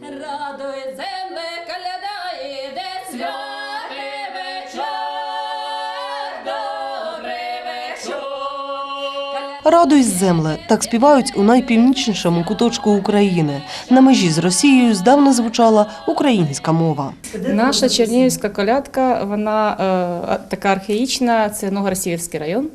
Радуй земле, коляда іде святий вечір, добрий вечір. Радуйсь, земле, так співають у найпівнічнішому куточку України. На межі з Росією здавна звучала українська мова. Наша Чернігівська колядка, вона е, така архаїчна, це Новгородсіверський район.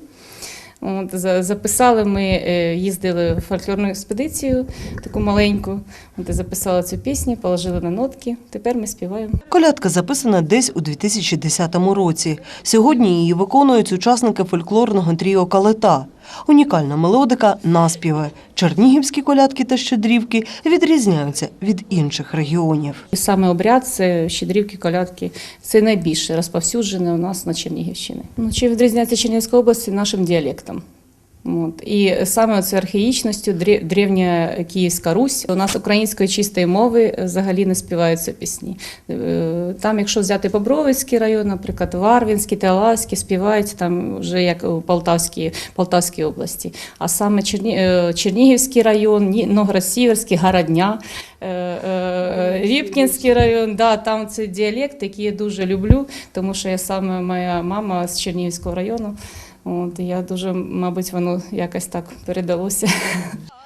От, записали ми, е, їздили в фольклорну експедицію, таку маленьку. От, записали цю пісню, положили на нотки. Тепер ми співаємо. Колядка записана десь у 2010 році. Сьогодні її виконують учасники фольклорного тріо Калета. Унікальна мелодика наспіви. Чернігівські колядки та щедрівки відрізняються від інших регіонів. Саме обряд це щедрівки, колядки. Це найбільше розповсюджене у нас на Чернігівщині. Ну, чи відрізняється Чернігівська область нашим діалектом? От. І саме це архаїчністю древ- древня Київська Русь. У нас української чистої мови взагалі не співаються пісні. Е, Там, якщо взяти Бобровицький район, наприклад, Варвінський, Таласький, співають там вже як у Полтавській, Полтавській області. А саме Черні, е, Чернігівський район, Новгород-Сіверський, Городня, е, е, Рібкінський район, да, там це діалект, який я дуже люблю, тому що я саме моя мама з Чернігівського району. От, я дуже, мабуть, воно якось так передалося.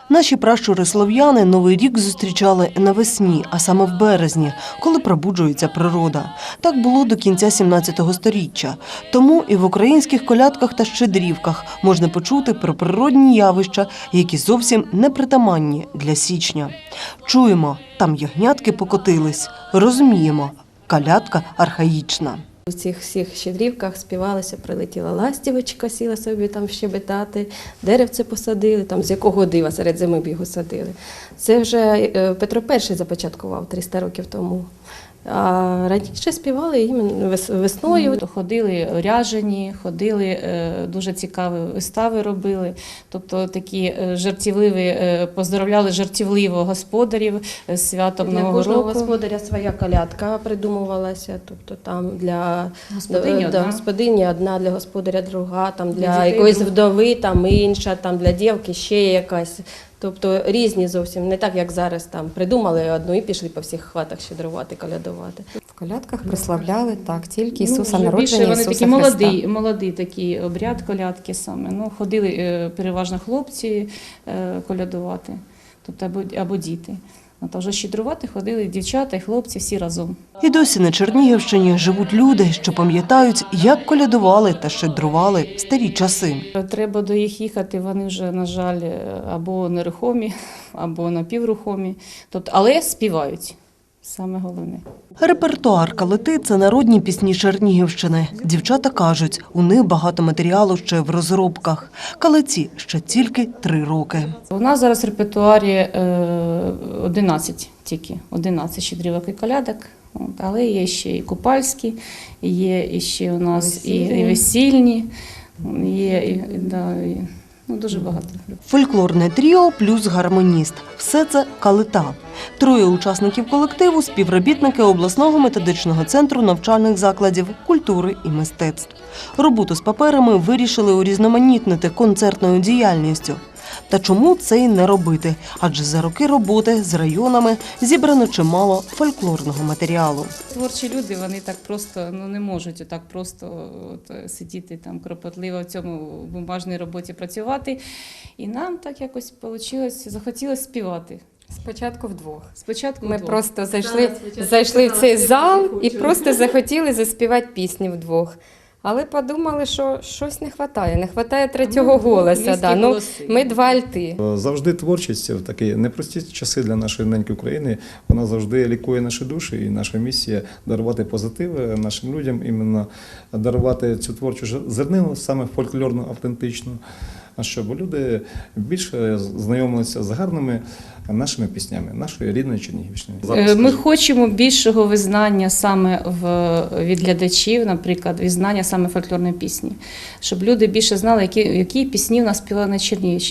Наші пращури слов'яни новий рік зустрічали навесні, а саме в березні, коли пробуджується природа. Так було до кінця 17 століття. Тому і в українських колядках та щедрівках можна почути про природні явища, які зовсім не притаманні для січня. Чуємо, там ягнятки покотились, розуміємо, колядка архаїчна. У цих всіх щедрівках співалося, прилетіла ластівочка, сіла собі там щебетати, деревце посадили, там з якого дива серед зими б його садили. Це вже е, Петро І започаткував 300 років тому. А раніше співали весною. Ходили ряжені, ходили, е, дуже цікаві вистави робили. Тобто такі е, жартівливі, е, поздравляли жартівливо господарів з святом Для Нового кожного року. господаря своя колядка придумувалася. Тобто там для Господині для одна. господині одна, для господаря друга, там для, дітей якоїсь вдови, там інша, там для дівки ще якась. Тобто різні зовсім, не так, як зараз там придумали одну і пішли по всіх хатах щедрувати, колядувати. В колядках прославляли так, тільки Ну, Ісуса ну, народження, більше вони Ісуса такі Христа. молоді, молодий такий обряд колядки саме. Ну, ходили е, переважно хлопці е, колядувати, тобто або, або діти. Та вже щедрувати ходили дівчата і хлопці всі разом. І досі на Чернігівщині живуть люди, що пам'ятають, як колядували та щедрували в старі часи. Треба до їх їхати, вони вже, на жаль, або нерухомі, або напіврухомі. Тобто, але співають. Саме головне. Репертуар калити це народні пісні Чернігівщини. Дівчата кажуть, у них багато матеріалу ще в розробках. Калиці ще тільки три роки. У нас зараз в репертуарі е, 11 тільки, 11 щедрівок і колядок. Але є ще і купальські, є і ще у нас і, і весільні, є і, да, і, ну, дуже багато. Фольклорне тріо плюс гармоніст. Все це калита. Троє учасників колективу співробітники обласного методичного центру навчальних закладів культури і мистецтв. Роботу з паперами вирішили урізноманітнити концертною діяльністю. Та чому це й не робити? Адже за роки роботи з районами зібрано чимало фольклорного матеріалу. Творчі люди вони так просто ну, не можуть отак просто от, е, сидіти там кропотливо в цьому бумажній роботі працювати. І нам так якось вийшло, захотілося співати. Спочатку вдвох. Спочатку Ми вдвох. просто зайшли, зайшли в цей зал і просто захотіли заспівати пісні вдвох. Але подумали, що щось не вистачає, не вистачає третього голоса. низькі Да. Ну, ми два альти. Завжди творчість в такі непрості часи для нашої неньки України. Вона завжди лікує наші душі, і наша місія дарувати позитив нашим людям, іменно дарувати цю творчу ж- зернину, саме фольклорну, автентичну. А щоб люди більше знайомилися з гарними нашими піснями, нашої рідної Чернігівщини. Зараз Ми хочемо більшого визнання саме в від глядачів, наприклад, визнання саме фольклорної пісні, щоб люди більше знали, які, які пісні в нас співали на Чернігівщині.